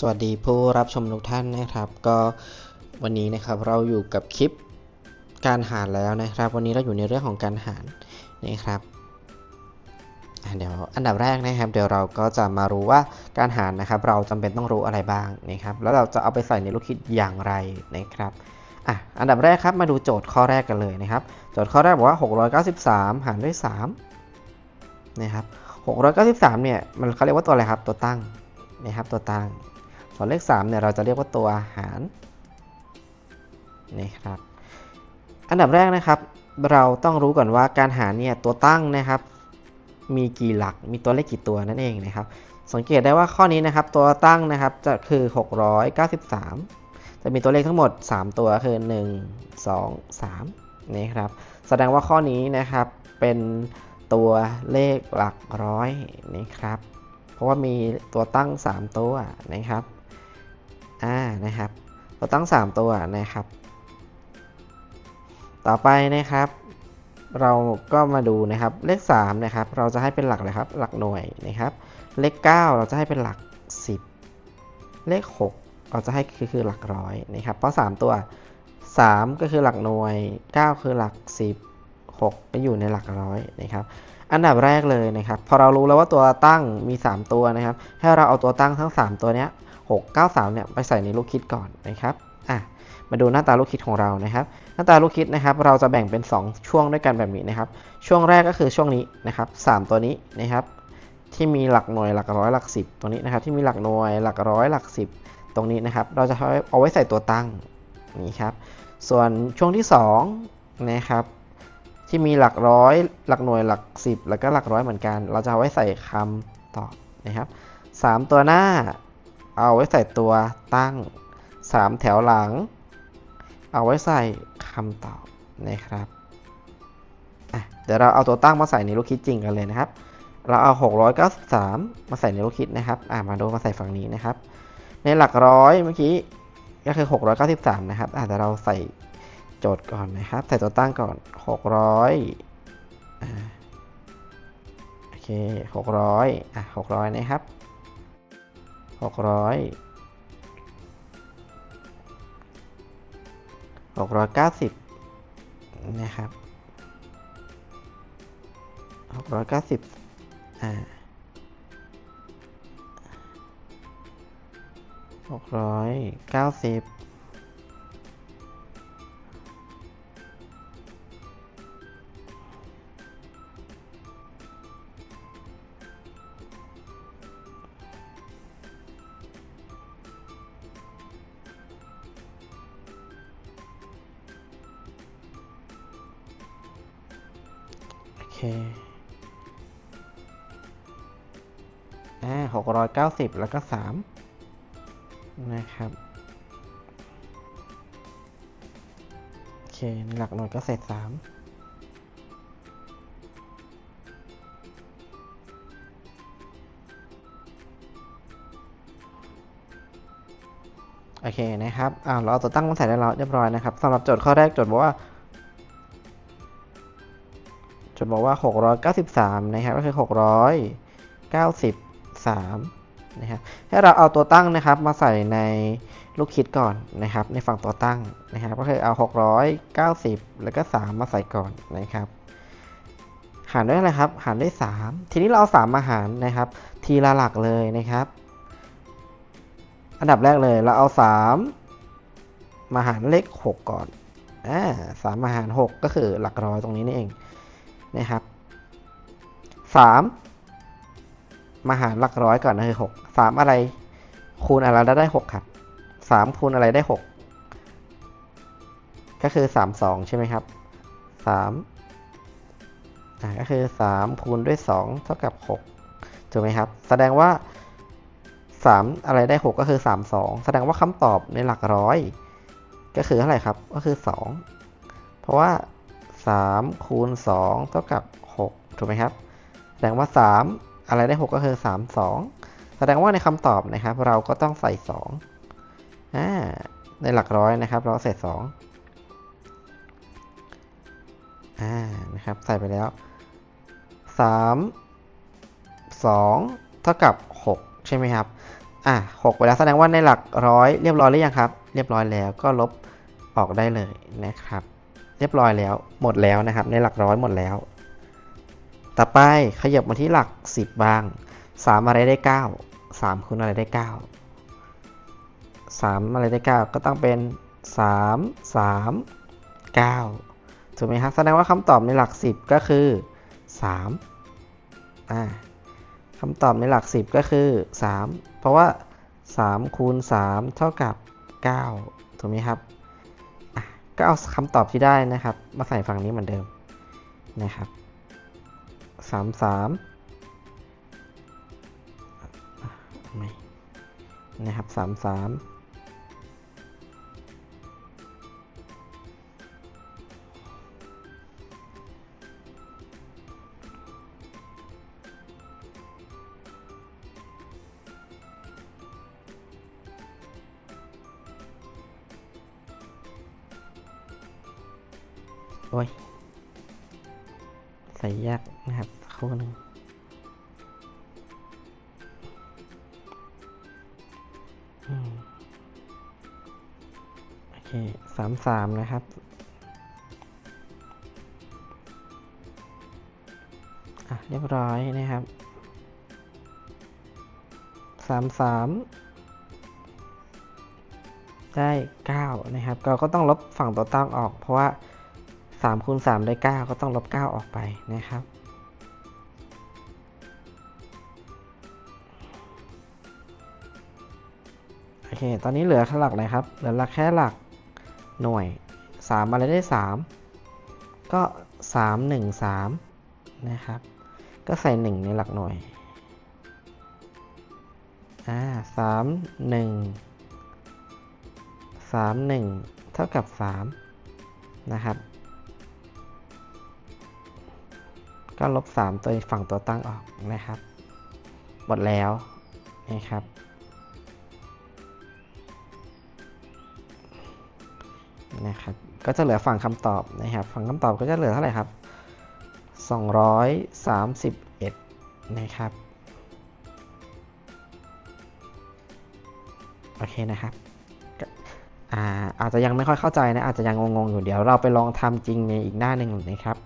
สวัสดีผู้รับชมทุกท่านนะครับ ก็วันนี้นะครับเราอยู่กับคลิปการหารแล้วนะครับ วันนี้เราอยู่ในเรื่องของการหารนะครับเดี๋ยวอันดับแรกนะครับ เดี๋ยวเราก็จะมารู้ว่าการหารนะครับ เราจำเป็นต้องรู้อะไรบ้างนะครับ แล้วเราจะเอาไปใส่ในลูกคิดอย่างไรนะครับอะอันดับแรกครับมาดูโจทย์ข้อแรกกันเลยนะครับ โจทย์ข้อแรกบอกว่า 693 หารด้วย 3 นะครับ 693 เนี่ยมันเขาเรียกว่าตัวอะไรครับตัวตั้งนะครับตัวตั้ง ส่วนเลข3เนี่ยเราจะเรียกว่าตัวหารนี่ครับ อันดับแรกนะครับ เราต้องรู้ก่อนว่าการหารเนี่ยตัวตั้งนะครับ มีกี่หลักมีตัวเลขกี่ตัวนั่นเองนะครับ สังเกตได้ว่าข้อนี้นะครับ ตัวตั้งนะครับจะคือ 693 จะมีตัวเลขทั้งหมด 3 ตัวคือ 1 2 3นี่ครับแสดงว่าข้อนี้นะครับเป็นตัวเลขหลักร้อยนี่ครับ เพราะว่ามีตัวตั้ง 3 ตัวนะครับ อ่านะครับตัวตั้ง 3 ตัวนะครับ ต่อไปนะครับ เราก็มาดูนะครับเลข3นะครับเราจะให้เป็นหลักเลยครับ หลักหน่วยนะครับ เลข 9 เราจะให้เป็นหลัก 10 เลข 6 เราจะให้คือคือหลักร้อยนะครับเพราะ 3 ตัว 3 ก็คือหลักหน่วย 9 คือหลัก 10 6ก็อยู่ในหลักร้อยนะครับอันดับแรกเลยนะครับ พอเรารู้แล้วว่าตัวตั้งมี 3 ตัวนะครับ ให้เราเอาตัวตั้งทั้ง 3 ตัวเนี้ย 6 9 3เนี่ยไปใส่ในลูกคิดก่อนนะครับอะมาดูหน้าตาลูกคิดของเรานะครับ หน้าตาลูกคิดนะครับ เราจะแบ่งเป็น 2 ช่วงด้วยกันแบบนี้นะครับ ช่วงแรกก็คือช่วงนี้นะครับ 3 ตัวนี้นะครับ ที่มีหลักหน่วยหลักร้อยหลักสิบตรงนี้นะครับ ที่มีหลักหน่วยหลักร้อยหลักสิบตรงนี้นะครับ เราจะเอาไว้ใส่ตัวตั้งนี่ครับ ส่วนช่วงที่2นะครับ ที่มีหลักร้อยหลักหน่วยหลักสิบแล้วก็หลักร้อยเหมือนกัน เราจะเอาไว้ใส่คำตอบนะครับสามตัวหน้า เอาไว้ใส่ตัวตั้ง 3 แถวหลัง เอาไว้ใส่คำตอบนะครับเดี๋ยวเราเอาตัวตั้งมาใส่ในลูกคิดจริงกันเลยนะครับ เราเอา 693 มาใส่ในลูกคิดนะครับอะมาดูมาใส่ฝั่งนี้นะครับ ในหลักร้อยเมื่อกี้ก็คือ 693 นะครับอะเดี๋ยวเราใส่โจทย์ก่อนนะครับ ใส่ตัวตั้งก่อน 600อโอเค 600อะ600 นะครับ หกร้อยหกร้อยเก้าสิบนะครับหกร้อยเก้าสิบอ่าหกร้อยเก้าสิบ เคอ่าหกร้อยเก้าสิบแล้วก็สามนะครับ โอเคในหลักหน่วยก็เศษสามโอเคนะครับ อ่าเราเอาตัวตั้งมาใส่ได้แล้วเรียบร้อยนะครับสำหรับโจทย์ข้อแรกโจทย์บอกว่า บอกว่า 693 นะครับ ก็คือ 693 นะครับ ให้เราเอาตัวตั้งนะครับ มาใส่ในลูกคิดก่อนนะครับ ในฝั่งตัวตั้งนะครับ ก็คือเอา 690 แล้วก็ 3 มาใส่ก่อนนะครับหารด้วยอะไรครับ หารด้วย 3 ทีนี้เราเอา3มาหารนะครับ ทีละหลักเลยนะครับ อันดับแรกเลยเราเอา 3 มาหารเลข 6 ก่อนอ่าสามมาหาร 6 ก็คือหลักร้อยตรงนี้นี่เอง นะครับสามมาหารหลักร้อยก่อนนะคือหกสามอะไรคูณอะไรแล้วได้หกครับสามคูณอะไรได้หกก็คือสามสองใช่ไหมครับสามอ่าก็คือสามคูณด้วยสองเท่ากับหกถูกไหมครับ แสดงว่าสามอะไรได้หกก็คือสามสองแสดงว่าคำตอบในหลักร้อย ก็คือเท่าไหร่ครับ ก็คือสองเพราะว่า 3คูณ2เท่ากับ 6 ถูกไหมครับ แสดงว่า 3 อะไรได้ 6 ก็คือ 3 2 แสดงว่าในคำตอบนะครับ เราก็ต้องใส่2อ่าในหลักร้อยนะครับ เราใส่2อ่านะครับ ใส่ไปแล้ว 3 2 เท่ากับ 6 ใช่ไหมครับอะหกไปแล้วแสดงว่าในหลักร้อยเรียบร้อยหรือยังครับ เรียบร้อยแล้วก็ลบออกได้เลยนะครับ เรียบร้อยแล้ว หมดแล้วนะครับ ในหลักร้อยหมดแล้ว ต่อไปขยับมาที่หลักสิบบ้างสามอะไรได้เก้าสามคูณอะไรได้เก้าสามอะไรได้เก้าก็ต้องเป็นสามสามเก้าถูกไหมครับแสดงว่าคำตอบในหลักสิบก็คือสามอ่าคำตอบในหลักสิบก็คือสามเพราะว่าสามคูณสามเท่ากับเก้าถูกไหมครับ ก็เอาคำตอบที่ได้นะครับ มาใส่ฝั่งนี้เหมือนเดิมนะครับสามสามนะครับสามสาม โอ้ย ใส่ยากนะครับสักครู่หนึ่งโอเคสามสามนะครับ อะ เรียบร้อยนะครับสามสามได้เก้านะครับ เราก็ต้องลบฝั่งตัวตั้งออก เพราะว่า สามคูณสามได้เก้าก็ต้องลบเก้าออกไปนะครับ โอเค ตอนนี้เหลือแค่หลักอะไรครับ เหลือหลักแค่หลักหน่วย 3 อะไรได้ 3 ก็ 3 1 3 นะครับ ก็ใส่ 1 ในหลักหน่วย อ่า3 1 3 1เท่ากับ 3 นะครับ ก็ลบ 3 ตัวฝั่งตัวตั้งออกนะครับ หมดแล้วนะครับ นะครับ ก็จะเหลือฝั่งคำตอบนะครับ ฝั่งคำตอบก็จะเหลือเท่าไหร่ครับ 231 นะครับ โอเคนะครับอาอาจจะยังไม่ค่อยเข้าใจนะ อาจจะยังงงๆอยู่เดี๋ยวเราไปลองทำจริงในอีกหน้าหนึ่งนะครับ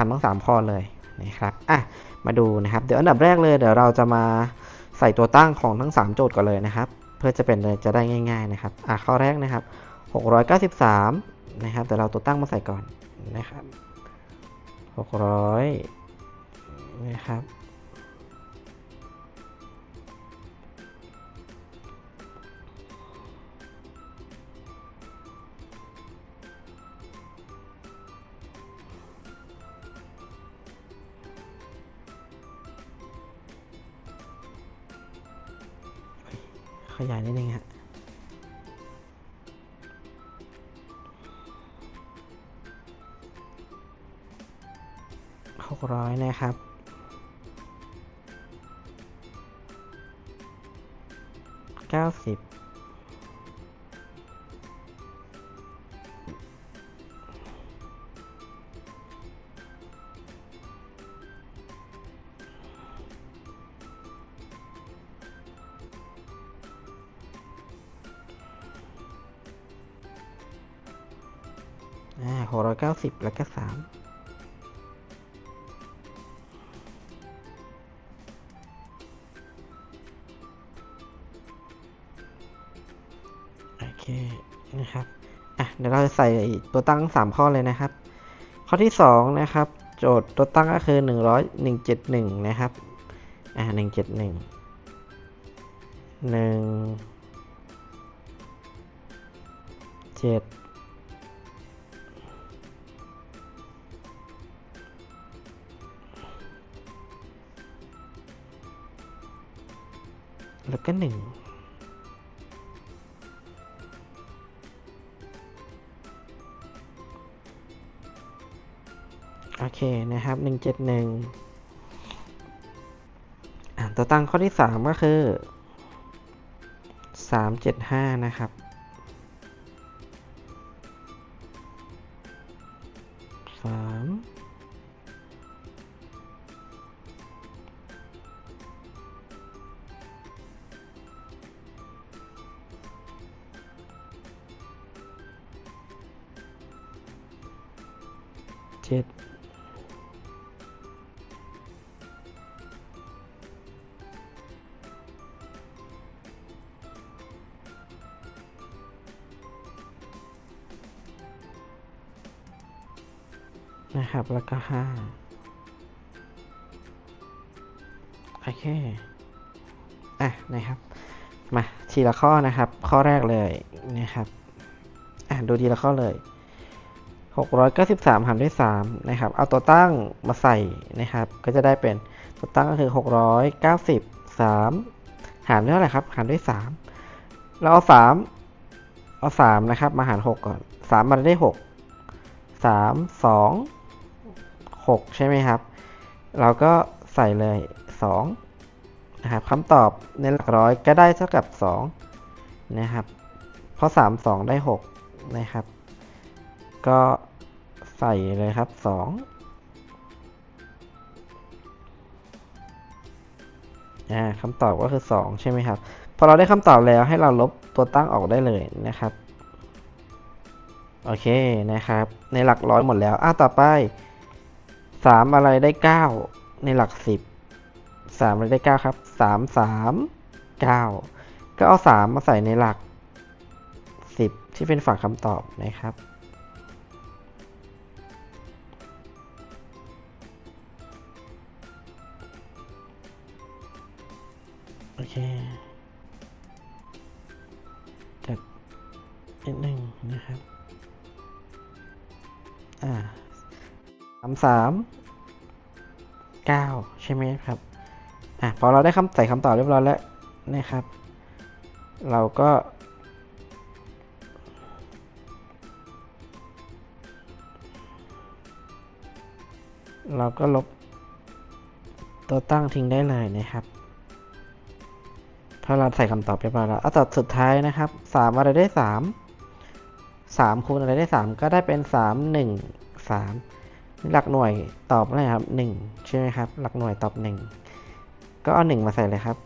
ทำทั้ง 3 ข้อเลยนะครับอะมาดูนะครับ เดี๋ยวอันดับแรกเลยเดี๋ยวเราจะมาใส่ตัวตั้งของทั้ง 3 โจทย์ก่อนเลยนะครับ เพื่อจะเป็นจะได้ง่าย ๆนะครับอะข้อแรกนะครับ 693 นะครับแต่เราตัวตั้งมาใส่ก่อนนะครับ 600 นะครับ ขยายนิดนึงฮะหกร้อยนะครับเก้าสิบ อ่าหกร้อยเก้าสิบแล้วก็สามโอเค นะครับ อะ เดี๋ยวเราจะใส่ตัวตั้ง3ข้อเลยนะครับ ข้อที่2นะครับ โจทย์ตัวตั้งก็คือ100 171นะครับ อ่า171 1 7 แล้วก็หนึ่งโอเคนะครับหนึ่งเจ็ดหนึ่งตัวตั้งข้อที่สามก็คือสามเจ็ดห้านะครับ เจ็ดนะครับ แล้วก็ห้าโอเค อะ นะครับ มา ทีละข้อนะครับ ข้อแรกเลยนะครับ อะ ดูทีละข้อเลย 693 หารด้วย 3 นะครับ เอาตัวตั้งมาใส่นะครับ ก็จะได้เป็นตัวตั้งก็คือ 693 หารด้วยเท่าไหร่ครับ หารด้วย 3 เราเอา 3 เอา 3 นะครับ มาหาร 6 ก่อน 3 มาได้ 6 3 2 6 ใช่ไหมครับ เราก็ใส่เลย 2 นะครับคำตอบในหลักร้อยก็ได้เท่ากับ 2 นะครับ เพราะ 3 2 ได้ 6 นะครับ ก็ใส่เลยครับ 2 อ่าคำตอบก็คือ 2 ใช่ไหมครับ พอเราได้คำตอบแล้วให้เราลบตัวตั้งออกได้เลยนะครับ โอเคนะครับ ในหลักร้อยหมดแล้ว อะต่อไป 3 อะไรได้ 9 ในหลัก 10 3 อะไรได้ 9 ครับ 3 3 9 ก็เอา 3 มาใส่ในหลัก 10 ที่เป็นฝั่งคำตอบนะครับ นิดหนึ่งนะครับ อ่าสามสามเก้าใช่ไหมครับ อะพอเราได้คำใส่คำตอบเรียบร้อยแล้วนะครับ เราก็เราก็ลบตัวตั้งทิ้งได้เลยนะครับพอเราใส่คำตอบเรียบร้อยแล้วเอาตัดสุดท้ายนะครับสามอะไรได้สามสามคูณอะไรได้สามก็ได้เป็นสามหนึ่งสามหลักหน่วยตอบอะไรครับหนึ่งใช่ไหมครับ หลักหน่วยตอบหนึ่งก็เอาหนึ่งมาใส่เลยครับ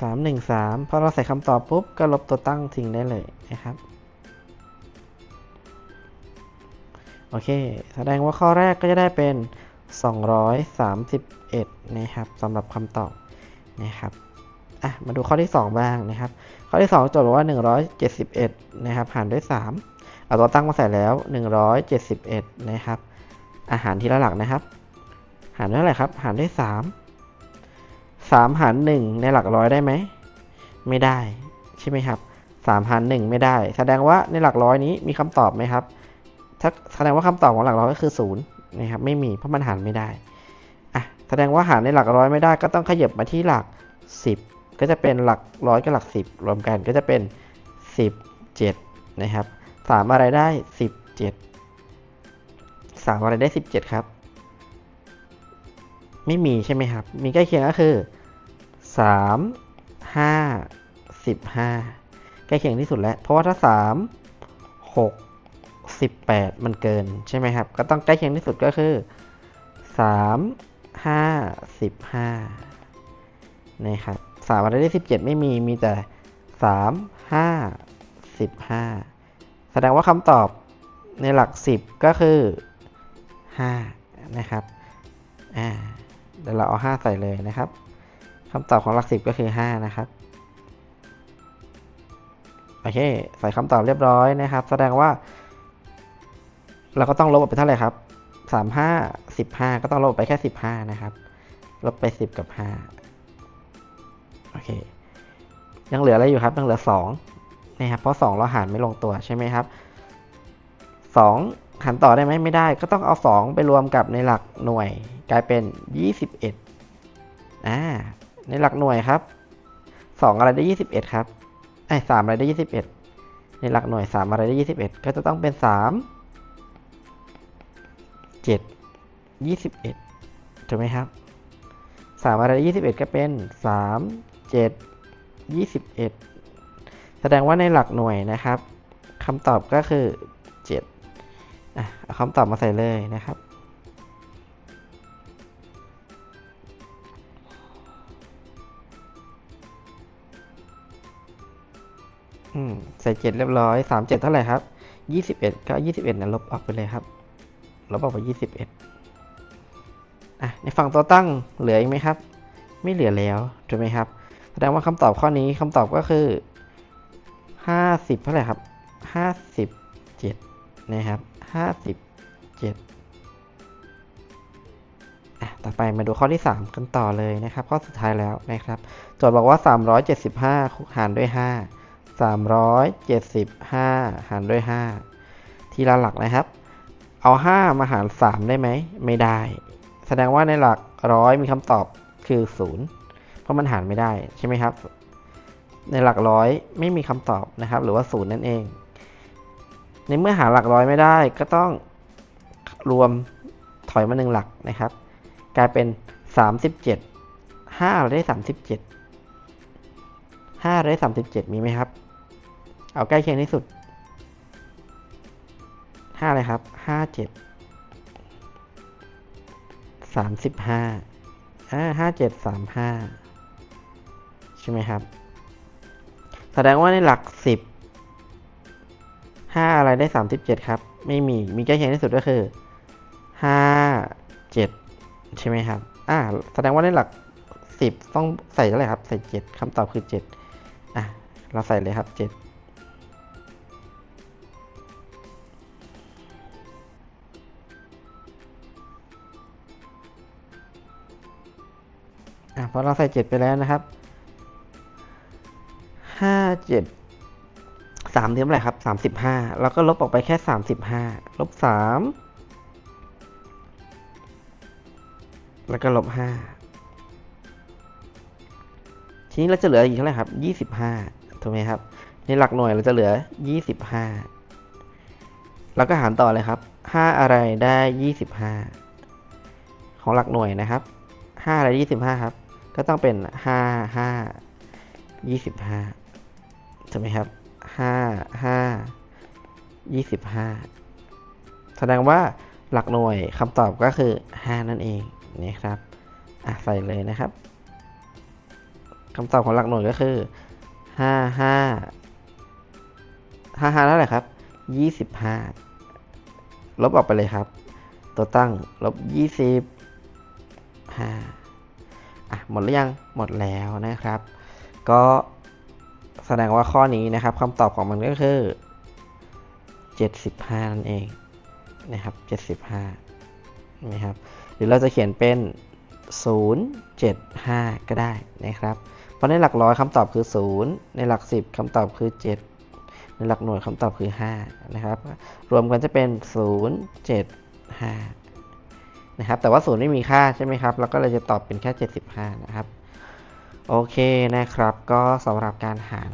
สามหนึ่งสามพอเราใส่คำตอบปุ๊บ ก็ลบตัวตั้งทิ้งได้เลยนะครับ โอเค แสดงว่าข้อแรกก็จะได้เป็น 231 นะครับสำหรับคำตอบนะครับ อะมาดูข้อที่ 2 บ้างนะครับ ข้อที่ 2 โจทย์บอกว่า 171 นะครับ หารด้วย 3 เอาตัวตั้งมาใส่แล้ว 171 นะครับ อาหารทีละหลักนะครับ หารด้วยอะไรครับ หารด้วย 3 3 หาร 1 ในหลักร้อยได้ไหม ไม่ได้ ใช่ไหมครับ 3 หาร 1 ไม่ได้ แสดงว่าในหลักร้อยนี้มีคำตอบไหมครับถ้าแสดงว่าคำตอบของหลักร้อยก็คือ0นะครับ ไม่มี เพราะมันหารไม่ได้ อะ แสดงว่าหารในหลักร้อยไม่ได้ ก็ต้องขยับมาที่หลัก10 ก็จะเป็นหลักร้อยกับหลัก 10 รวมกันก็จะเป็น 17 นะครับ 3 อะไรได้ 17 3 อะไรได้ 17 ครับ ไม่มีใช่ไหมครับ มีใกล้เคียงก็คือ 3 5 15 ใกล้เคียงที่สุดแล้ว เพราะว่าถ้า 3 6 18 มันเกินใช่ไหมครับ ก็ต้องใกล้เคียงที่สุดก็คือ 3 5 15นะครับ สามอะไรได้17ไม่มีมีแต่3 5 15แสดงว่าคำตอบในหลัก10ก็คือ5นะครับอ่าเดี๋ยวเราเอา5ใส่เลยนะครับคำตอบของหลัก10ก็คือ5นะครับโอเคใส่คำตอบเรียบร้อยนะครับ แสดงว่า เราก็ต้องลบออกไปเท่าไหร่ครับสามห้าสิบห้าก็ต้องลบไปแค่สิบห้านะครับ ลบไปสิบกับห้า เค ยังเหลืออะไรอยู่ครับ ยังเหลือสองนะครับ เพราะสองเราหารไม่ลงตัวใช่ไหมครับสองหารต่อได้ไหมไม่ได้ ก็ต้องเอาสองไปรวมกับในหลักหน่วย กลายเป็นยี่สิบเอ็ดอ่า ในหลักหน่วยครับสองอะไรได้ยี่สิบเอ็ดครับ ไอ้สามอะไรได้ยี่สิบเอ็ดในหลักหน่วยสามอะไรได้ยี่สิบเอ็ดก็จะต้องเป็นสามเจ็ดยี่สิบเอ็ดถูกไหมครับสามอะไรยี่สิบเอ็ดก็เป็นสามเจ็ดยี่สิบเอ็ดแสดงว่าในหลักหน่วยนะครับคำตอบก็คือเจ็ดอะเอาคำตอบมาใส่เลยนะครับอืมใส่เจ็ดเรียบร้อยสามเจ็ดเท่าไหร่ครับยี่สิบเอ็ดก็ยี่สิบเอ็ดนะลบออกไปเลยครับลบออกไปยี่สิบเอ็ดอะในฝั่งตัวตั้งเหลืออีกไหมครับ ไม่เหลือแล้วถูกไหมครับ แสดงว่าคำตอบข้อนี้คำตอบก็คือห้าสิบเท่าไหร่ครับห้าสิบเจ็ดนะครับห้าสิบเจ็ดอะต่อไปมาดูข้อที่ 3 กันต่อเลยนะครับ ข้อสุดท้ายแล้วนะครับโจทย์บอกว่า 375 หารด้วย 5 375 หารด้วย 5 ทีละหลักนะครับ เอา 5 มาหาร 3 ได้ไหม ไม่ได้ แสดงว่าในหลักร้อยมีคำตอบคือ 0 เพราะมันหารไม่ได้ใช่ไหมครับ ในหลักร้อยไม่มีคำตอบนะครับ หรือว่า0นั่นเอง ในเมื่อหาหลักร้อยไม่ได้ก็ต้องรวมถอยมาหนึ่งหลักนะครับ กลายเป็น 37 5เราได้ 37 5เราได้ 37 มีไหมครับ เอาใกล้เคียงที่สุด 5 เลยครับ 57 35อ่า57 35 ช่ไหมครับ แสดงว่าในหลัก 10 5 อะไรได้ 37 ครับ ไม่มี มีใกล้เคียงที่สุดก็คือ 5 7 ใช่ไหมครับ อ่า แสดงว่าในหลัก 10 ต้องใส่เท่าไหร่ครับ ใส่ 7คำตอบคือ 7 อะ เราใส่เลยครับ 7อะพอเราใส่ 7 ไปแล้วนะครับ ห้าเจ็ดสามเท่าไหร่ครับสามสิบห้าเราก็ลบออกไปแค่สามสิบห้าลบสามแล้วก็ลบห้าทีนี้เราจะเหลืออีกเท่าไหร่ครับยี่สิบห้าถูกไหมครับ ในหลักหน่วยเราจะเหลือยี่สิบห้าเราก็หารต่อเลยครับห้าอะไรได้ยี่สิบห้าของหลักหน่วยนะครับห้าอะไรยี่สิบห้าครับ ก็ต้องเป็นห้าห้ายี่สิบห้า ถูกไหมครับ5 5 25แสดงว่าหลักหน่วยคำตอบก็คือ 5 นั่นเองนะครับอะใส่เลยนะครับคำตอบของหลักหน่วยก็คือห้าห้าห้าห้าเท่าไหร่ครับยี่สิบห้าลบออกไปเลยครับ ตัวตั้งลบยี่สิบห้าอะหมดหรือยังหมดแล้วนะครับ ก็ แสดงว่าข้อนี้นะครับคำตอบของมันก็คือเจ็ดสิบห้านั่นเองนะครับเจ็ดสิบห้านะครับ หรือเราจะเขียนเป็น 075 ก็ได้นะครับ เพราะในหลักร้อยคำตอบคือ 0 ในหลัก 10คำตอบคือ 7 ในหลักหน่วยคำตอบคือ 5 นะครับ รวมกันจะเป็น 075 นะครับ แต่ว่า 0 ไม่มีค่าใช่ไหมครับ เราก็เลยจะตอบเป็นแค่ 75 นะครับ โอเคนะครับ ก็สำหรับการหาร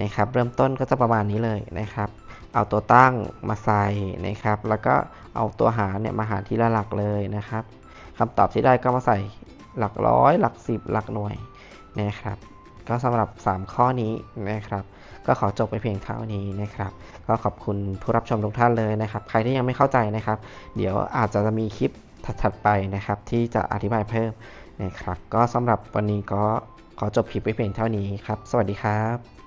นะครับ เริ่มต้นก็จะประมาณนี้เลยนะครับ เอาตัวตั้งมาใส่นะครับ แล้วก็เอาตัวหารเนี่ยมาหารทีละหลักเลยนะครับคำตอบที่ได้ก็มาใส่หลักร้อย หลักสิบหลักหน่วยนะครับ ก็สำหรับ 3 ข้อนี้นะครับ ก็ขอจบไปเพียงเท่านี้นะครับ ก็ขอบคุณผู้รับชมทุกท่านเลยนะครับ ใครที่ยังไม่เข้าใจนะครับ เดี๋ยวอาจจะมีคลิปถัดๆไปนะครับ ที่จะอธิบายเพิ่มนะครับ ก็สำหรับวันนี้ก็ ขอจบคลิปไว้เพียงเท่านี้ครับ สวัสดีครับ